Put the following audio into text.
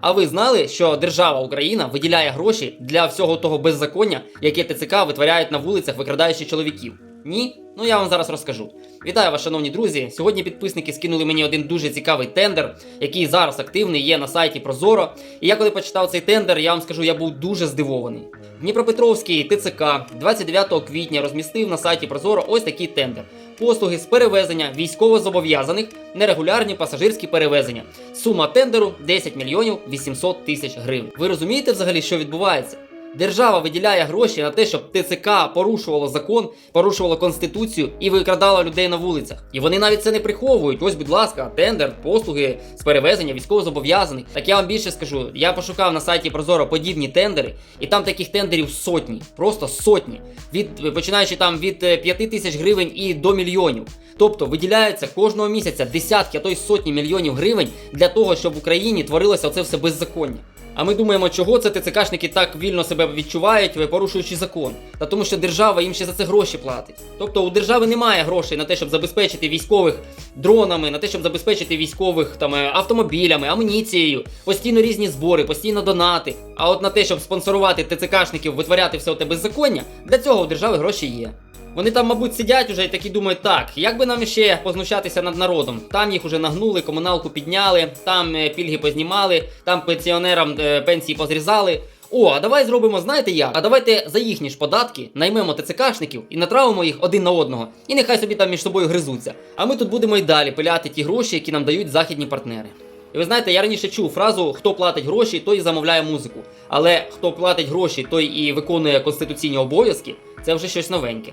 А ви знали, що держава Україна виділяє гроші для всього того беззаконня, яке ТЦК витворяють на вулицях, викрадаючи чоловіків? Ні? Ну я вам зараз розкажу. Вітаю вас, шановні друзі. Сьогодні підписники скинули мені один дуже цікавий тендер, який зараз активний є на сайті Прозоро. І я коли почитав цей тендер, я вам скажу, я був дуже здивований. Дніпропетровський ТЦК 29 квітня розмістив на сайті Прозоро ось такий тендер. Послуги з перевезення військовозобов'язаних, нерегулярні пасажирські перевезення. Сума тендеру 10 мільйонів 800 тисяч гривень. Ви розумієте взагалі, що відбувається? Держава виділяє гроші на те, щоб ТЦК порушувало закон, порушувало конституцію і викрадало людей на вулицях. І вони навіть це не приховують. Ось, будь ласка, тендер, послуги з перевезення військовозобов'язаних. Так я вам більше скажу. Я пошукав на сайті Прозоро подібні тендери, і там таких тендерів сотні, просто сотні. Від починаючи там від 5 тисяч гривень і до мільйонів. Тобто виділяється кожного місяця десятки, а то й сотні мільйонів гривень для того, щоб в Україні творилося оце все беззаконня. А ми думаємо, чого це ТЦКшники так вільно себе відчувають, порушуючи закон. Та тому, що держава їм ще за це гроші платить. Тобто у держави немає грошей на те, щоб забезпечити військових дронами, на те, щоб забезпечити військових там е, автомобілями, амуніцією, постійно різні збори, постійно донати. А от на те, щоб спонсорувати ТЦКшників, витворяти все те беззаконня, для цього у держави гроші є. Вони там, мабуть, сидять уже і такі думають, так, як би нам ще познущатися над народом? Там їх уже нагнули, комуналку підняли, там е, пільги познімали, там пенсіонерам е, пенсії позрізали. О, а давай зробимо, знаєте як? А давайте за їхні ж податки наймемо ТЦКшників і натравимо їх один на одного. І нехай собі там між собою гризуться. А ми тут будемо й далі пиляти ті гроші, які нам дають західні партнери. І ви знаєте, я раніше чув фразу хто платить гроші, той і замовляє музику. Але хто платить гроші, той і виконує конституційні обов'язки, це вже щось новеньке.